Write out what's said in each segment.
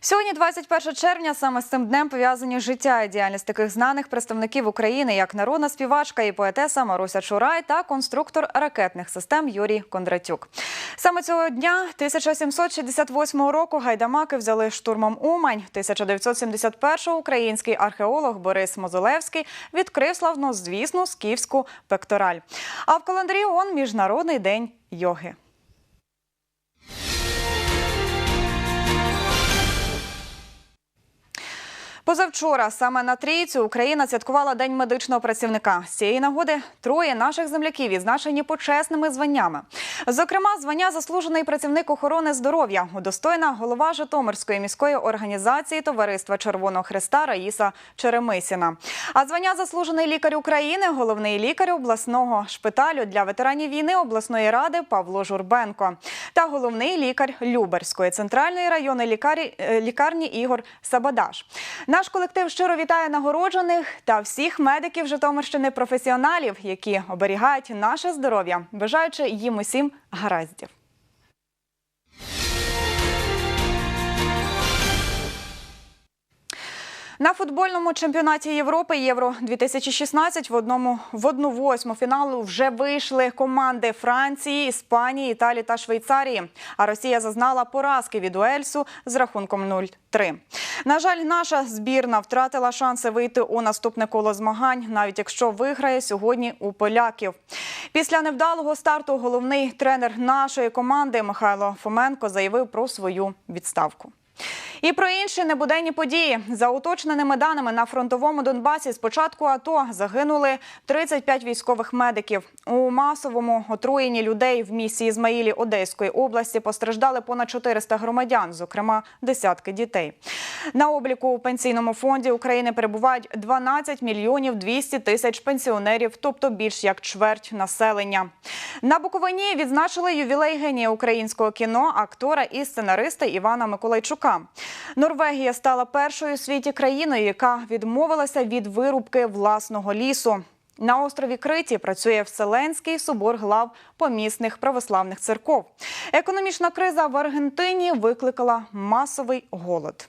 Сьогодні, 21 червня, саме з цим днем пов'язані життя і діяльність таких знаних представників України, як народна співачка і поетеса Маруся Чурай та конструктор ракетних систем Юрій Кондратюк. Саме цього дня 1768 року гайдамаки взяли штурмом Умань. 1971-го український археолог Борис Мозолевський відкрив славнозвісну скіфську пектораль. А в календарі ООН – Міжнародний день йоги. Позавчора саме на трійцю Україна святкувала День медичного працівника. З цієї нагоди троє наших земляків відзначені почесними званнями. Зокрема, звання заслужений працівник охорони здоров'я, удостоєна голова Житомирської міської організації Товариства Червоного Христа Раїса Черемисіна. А звання заслужений лікар України, головний лікар обласного шпиталю для ветеранів війни обласної ради Павло Журбенко та головний лікар Люберської центральної районної е, лікарні Ігор Сабадаш. Наш колектив щиро вітає нагороджених та всіх медиків Житомирщини професіоналів, які оберігають наше здоров'я, бажаючи їм усім гараздів. На футбольному чемпіонаті Європи Євро 2016 в одному в одну восьму фіналу вже вийшли команди Франції, Іспанії, Італії та Швейцарії. А Росія зазнала поразки від Уельсу з рахунком 0-3. На жаль, наша збірна втратила шанси вийти у наступне коло змагань, навіть якщо виграє сьогодні у поляків. Після невдалого старту головний тренер нашої команди Михайло Фоменко заявив про свою відставку. І про інші небуденні події за уточненими даними на фронтовому Донбасі. З початку АТО загинули 35 військових медиків. У масовому отруєнні людей в місті Ізмаїлі Одеської області постраждали понад 400 громадян, зокрема десятки дітей. На обліку у пенсійному фонді України перебувають 12 мільйонів 200 тисяч пенсіонерів, тобто більш як чверть населення. На Буковині відзначили ювілей генія українського кіно, актора і сценариста Івана Миколайчука. Норвегія стала першою у світі країною, яка відмовилася від вирубки власного лісу. На острові Криті працює Вселенський собор глав помісних православних церков. Економічна криза в Аргентині викликала масовий голод.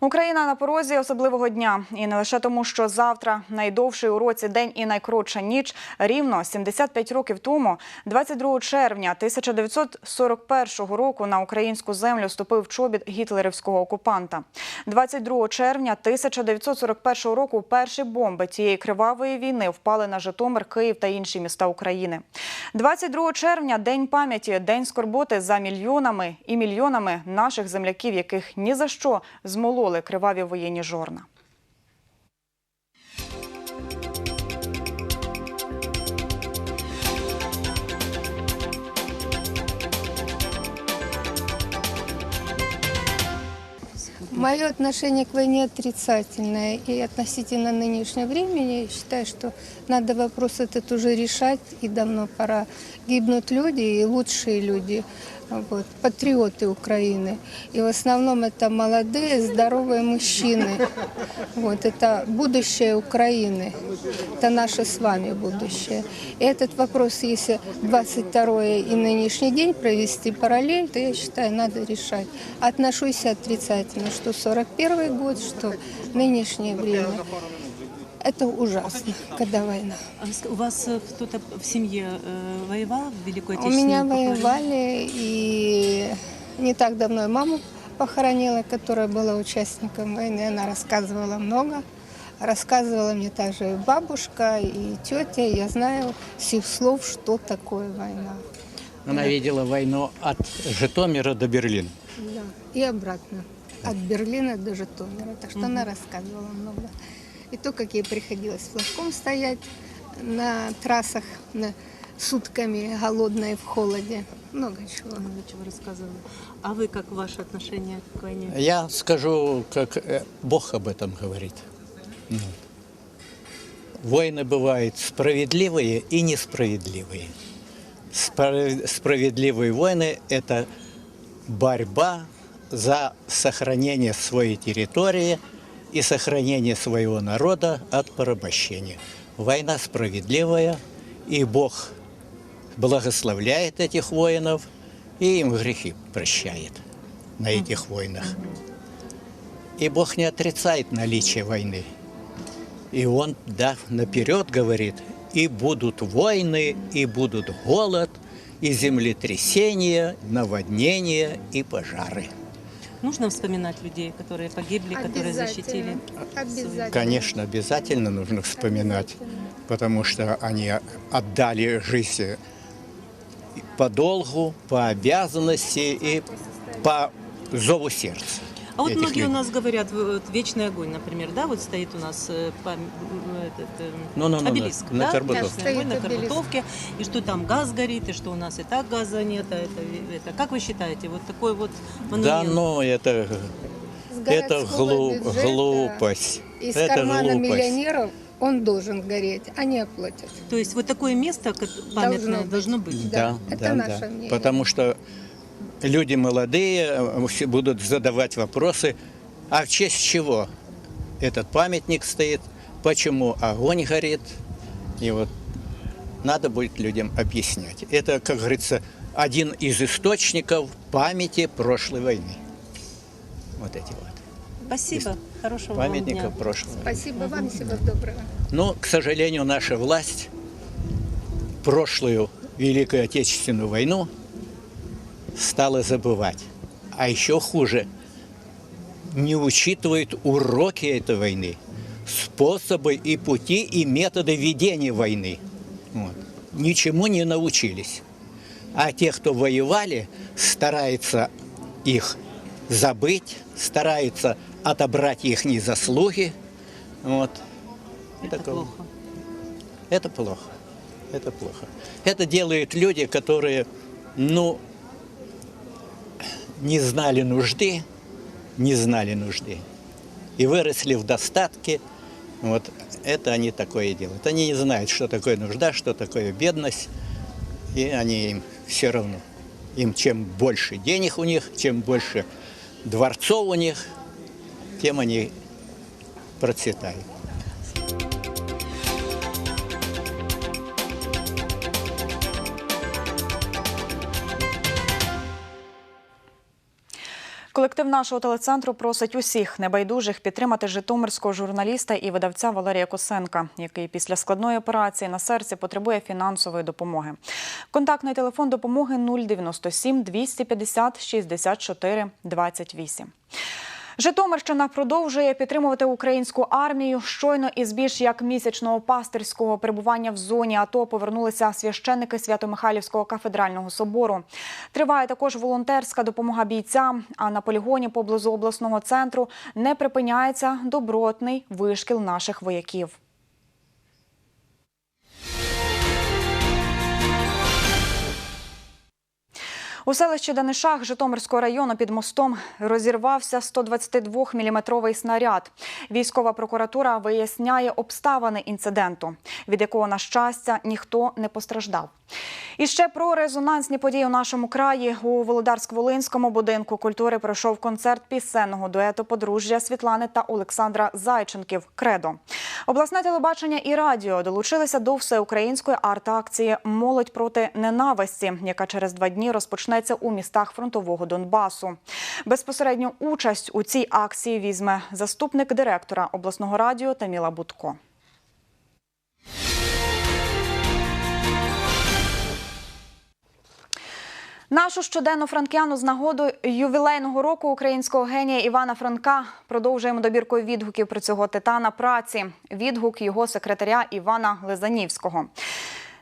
Україна на порозі особливого дня, і не лише тому, що завтра найдовший у році день і найкоротша ніч. Рівно 75 років тому, 22 червня 1941 року, на українську землю вступив чобіт гітлерівського окупанта. 22 червня 1941 року перші бомби цієї кривавої війни впали на Житомир, Київ та інші міста України. 22 червня день пам'яті, день скорботи за мільйонами і мільйонами наших земляків, яких ні за що змололи криваві воєнні жорна. Мое отношение к войне отрицательное. И относительно нынешнего времени я считаю, что надо вопрос этот уже решать. И давно пора. Гибнут люди и лучшие люди Вот, патриоты Украины. И в основном это молодые, здоровые мужчины. Вот, это будущее Украины. Это наше с вами будущее. И этот вопрос, если 22 и нынешний день провести параллель, то я считаю, надо решать. Отношусь отрицательно, что 41 год, что нынешнее время. Это ужасно, когда война. А У вас э, кто-то в семье э, воевал в Великой У Отечественной? меня Похожи? воевали, и не так давно маму похоронила, которая была участником войны. Она рассказывала много. Рассказывала мне также и бабушка, и тетя. Я знаю с их слов, что такое война. Она видела войну от Житомира до Берлина. Да. И обратно. От Берлина до Житомира. Так что она рассказывала много. И то, как ей приходилось флажком стоять на трассах на, сутками голодной в холоде. Много чего. Много чего рассказывала. А вы как ваше отношение к войне? Я скажу, как э, Бог об этом говорит. Ну. Войны бывают справедливые и несправедливые. Спра- Справедливые войны – это борьба за сохранение своей территории и сохранение своего народа от порабощения. Война справедливая, и Бог благословляет этих воинов и им грехи прощает на этих войнах. И Бог не отрицает наличие войны. И Он, да, наперед говорит, и будут войны, и будут голод, и землетрясения, наводнения и пожары. Нужно вспоминать людей, которые погибли, которые защитили. Обязательно. Конечно, обязательно нужно вспоминать, потому что они отдали жизнь по долгу, по обязанности и по зову сердца. А вот этих многие у людей. нас говорят, вот вечный огонь, например, да, вот стоит у нас э, пам- м, этот, э, Ну-ну-ну-ну, обелиск, на да, Карбутовке. вечный огонь на Стоит обелиск. Карбутовке, и что там газ горит, и что у нас и так газа нет, а это, это. Как вы считаете, вот такой вот Да, монумент? ну это, С это городского глуп- бюджета глупость. Из это кармана глупость. миллионеров он должен гореть, они оплатят. То есть вот такое место как памятное быть. должно быть. Да, Да, это да, наше да. мнение. Потому что люди молодые э, будут задавать вопросы, а в честь чего этот памятник стоит, почему огонь горит. И вот надо будет людям объяснять. Это, как говорится, один из источников памяти прошлой войны. Вот эти вот Спасибо, хорошего вам дня. памятников прошлой войны. Спасибо вам, всего доброго. Но, к сожалению, наша власть прошлую Великую Отечественную войну стала забывать. А еще хуже, не учитывает уроки этой войны, способы и пути и методы ведения войны. Вот. Ничему не научились. А те, кто воевали, стараются их забыть, стараются отобрать их заслуги. Вот. Это такого. плохо. Это плохо. Это плохо. Это делают люди, которые, ну, не знали нужды, не знали нужды. И выросли в достатке. Вот это они такое делают. Они не знают, что такое нужда, что такое бедность. И они им все равно. Им чем больше денег у них, чем больше дворцов у них, тем они процветают. Колектив нашого телецентру просить усіх небайдужих підтримати житомирського журналіста і видавця Валерія Косенка, який після складної операції на серці потребує фінансової допомоги. Контактний телефон допомоги 097 250 64 28. Житомирщина продовжує підтримувати українську армію. Щойно із більш як місячного пастирського перебування в зоні АТО повернулися священники Свято-Михайлівського кафедрального собору. Триває також волонтерська допомога бійцям. А на полігоні поблизу обласного центру не припиняється добротний вишкіл наших вояків. У селищі Данишах Житомирського району під мостом розірвався 122-мм снаряд. Військова прокуратура виясняє обставини інциденту, від якого, на щастя, ніхто не постраждав. І ще про резонансні події у нашому краї у Володарськ-Волинському будинку культури пройшов концерт пісенного дуету подружжя Світлани та Олександра Зайченків Кредо. Обласне телебачення і радіо долучилися до всеукраїнської арт-акції Молодь проти ненависті, яка через два дні розпочнеться у містах фронтового Донбасу. Безпосередню участь у цій акції візьме заступник директора обласного радіо Таміла Будко. Нашу щоденну франкіану з нагоду ювілейного року українського генія Івана Франка продовжуємо добіркою відгуків про цього титана праці. Відгук його секретаря Івана Лизанівського.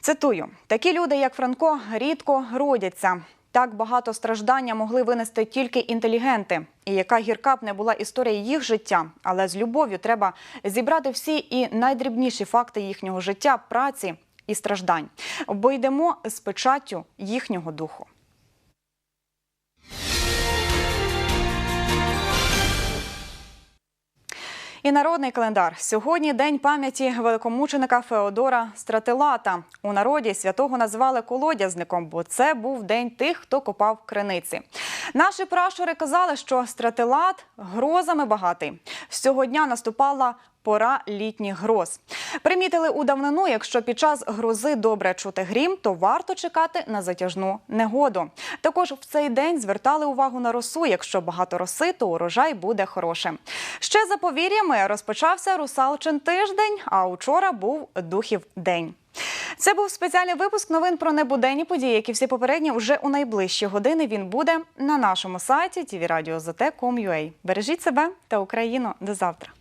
Цитую: такі люди, як Франко, рідко родяться. Так багато страждання могли винести тільки інтелігенти. І яка гірка б не була історія їх життя, але з любов'ю треба зібрати всі і найдрібніші факти їхнього життя, праці і страждань, бо йдемо з печаттю їхнього духу. І народний календар. Сьогодні день пам'яті великомученика Феодора Стратилата. У народі святого назвали колодязником, бо це був день тих, хто копав криниці. Наші пращури казали, що Стратилат грозами багатий. З цього дня наступала пора літніх гроз. Примітили у давнину, якщо під час грози добре чути грім, то варто чекати на затяжну негоду. Також в цей день звертали увагу на росу. Якщо багато роси, то урожай буде хорошим. Ще за повір'ями розпочався русалчин тиждень, а учора був духів день. Це був спеціальний випуск новин про небуденні події, які всі попередні вже у найближчі години. Він буде на нашому сайті tvradio.zt.com.ua. Бережіть себе та Україну. До завтра.